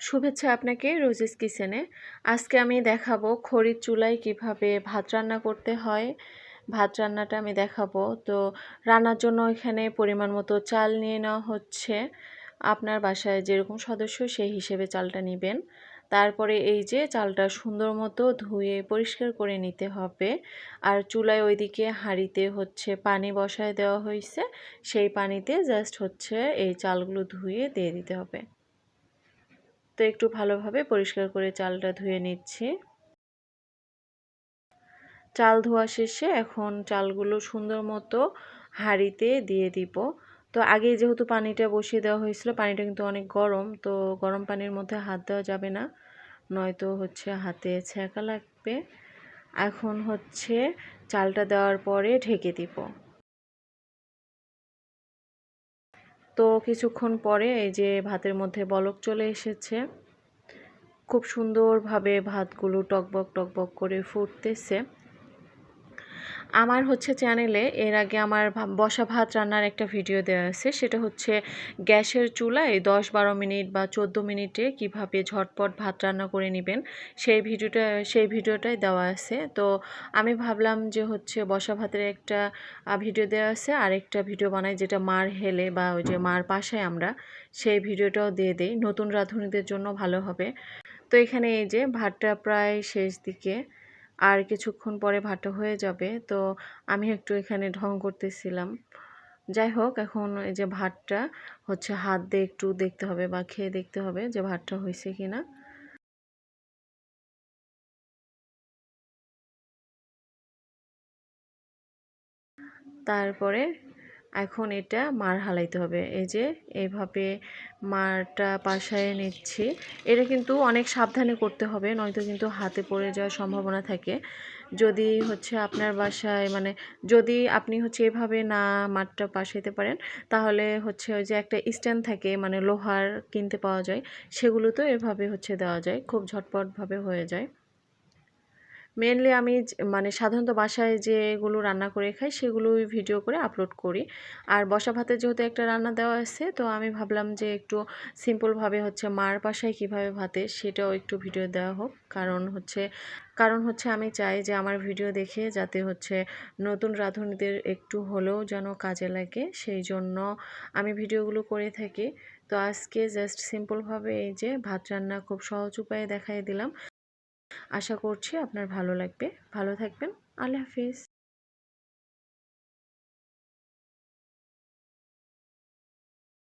শুভেচ্ছা আপনাকে রোজিস কিচেনে। আজকে আমি দেখাবো খড়ির চুলায় কীভাবে ভাত রান্না করতে হয়। ভাত রান্নাটা আমি দেখাবো। তো রান্নার জন্য এখানে পরিমাণ মতো চাল নিয়ে নেওয়া হচ্ছে। আপনার বাসায় যেরকম সদস্য সেই হিসেবে চালটা নেবেন। তারপরে এই যে চালটা সুন্দর মতো ধুয়ে পরিষ্কার করে নিতে হবে। আর চুলায় ওইদিকে হাঁড়িতে হচ্ছে পানি বসায় দেওয়া হয়েছে। সেই পানিতে জাস্ট হচ্ছে এই চালগুলো ধুয়ে দিয়ে দিতে হবে। তো একটু ভালোভাবে পরিষ্কার করে চালটা ধুয়ে নিচ্ছি। চাল ধোয়া শেষে এখন চালগুলো সুন্দর মতো হাঁড়িতে দিয়ে দিব। তো আগে যেহেতু পানিটা বসিয়ে দেওয়া হয়েছিল, পানিটা কিন্তু অনেক গরম, তো গরম পানির মধ্যে হাত দেওয়া যাবে না, নয়তো হচ্ছে হাতে ছ্যাঁকা লাগবে। এখন হচ্ছে চালটা দেওয়ার পরে ঢেকে দিব। তো কিছুক্ষণ পরে এই যে ভাতের মধ্যে বলক চলে এসেছে। খুব সুন্দরভাবে ভাতগুলো টকবক টকবক করে ফুটতেছে। আমার হচ্ছে চ্যানেলে এর আগে আমার বসা ভাত রান্নার একটা ভিডিও দেওয়া আছে। সেটা হচ্ছে গ্যাসের চুলায় দশ বারো মিনিট বা চোদ্দ মিনিটে কীভাবে ঝটপট ভাত রান্না করে নেবেন, সেই ভিডিওটা, সেই ভিডিওটাই দেওয়া আছে। তো আমি ভাবলাম যে হচ্ছে বসা ভাতের একটা ভিডিও দেওয়া আছে। আর একটা ভিডিও বানাই যেটা মার হেলে বা ওই যে মার পাশায় আমরা, সেই ভিডিওটাও দিয়ে দিই। নতুন রাঁধুনিদের জন্য ভালো হবে। তো এখানে এই যে ভাতটা প্রায় শেষ দিকে আর কিছুক্ষণ পরে ভাতটা হয়ে যাবে। তো আমি একটু এখানে ঢং করতেছিলাম। যাই হোক, এখন এই যে ভাতটা হচ্ছে হাত দিয়ে একটু দেখতে হবে বা খেয়ে দেখতে হবে যে ভাতটা হয়েছে কি না তারপরে এখন এটা মার হালাইতে হবে। এই যে এইভাবে মারটা পাশায় নিচ্ছি। এটা কিন্তু অনেক সাবধানে করতে হবে, নয়তো কিন্তু হাতে পড়ে যাওয়ার সম্ভাবনা থাকে। যদি হচ্ছে আপনার বাসায় মানে যদি আপনি হচ্ছে এভাবে না মাঠটা পাশাইতে পারেন, তাহলে হচ্ছে ওই যে একটা স্ট্যান্ড থাকে মানে লোহার কিনতে পাওয়া যায়, সেগুলো তো এভাবে হচ্ছে দেওয়া যায়, খুব ঝটপটভাবে হয়ে যায়। মেনলি আমি মানে সাধারণত বাসায় যেগুলো রান্না করে খাই, সেগুলোই ভিডিও করে আপলোড করি। আর বসা ভাতে যেহেতু একটা রান্না দেওয়া আছে, তো আমি ভাবলাম যে একটু সিম্পলভাবে হচ্ছে মার বাসায় কীভাবে ভাতে, সেটাও একটু ভিডিও দেওয়া হোক। কারণ হচ্ছে কারণ হচ্ছে আমি চাই যে আমার ভিডিও দেখে যাতে হচ্ছে নতুন রাঁধুনিদের একটু হলেও যেন কাজে লাগে। সেই জন্য আমি ভিডিওগুলো করে থাকি। তো আজকে জাস্ট সিম্পলভাবে এই যে ভাত রান্না খুব সহজ উপায়ে দেখাই দিলাম। আশা করছি আপনার ভালো লাগবে। ভালো থাকবেন। আল্লাহ হাফিজ।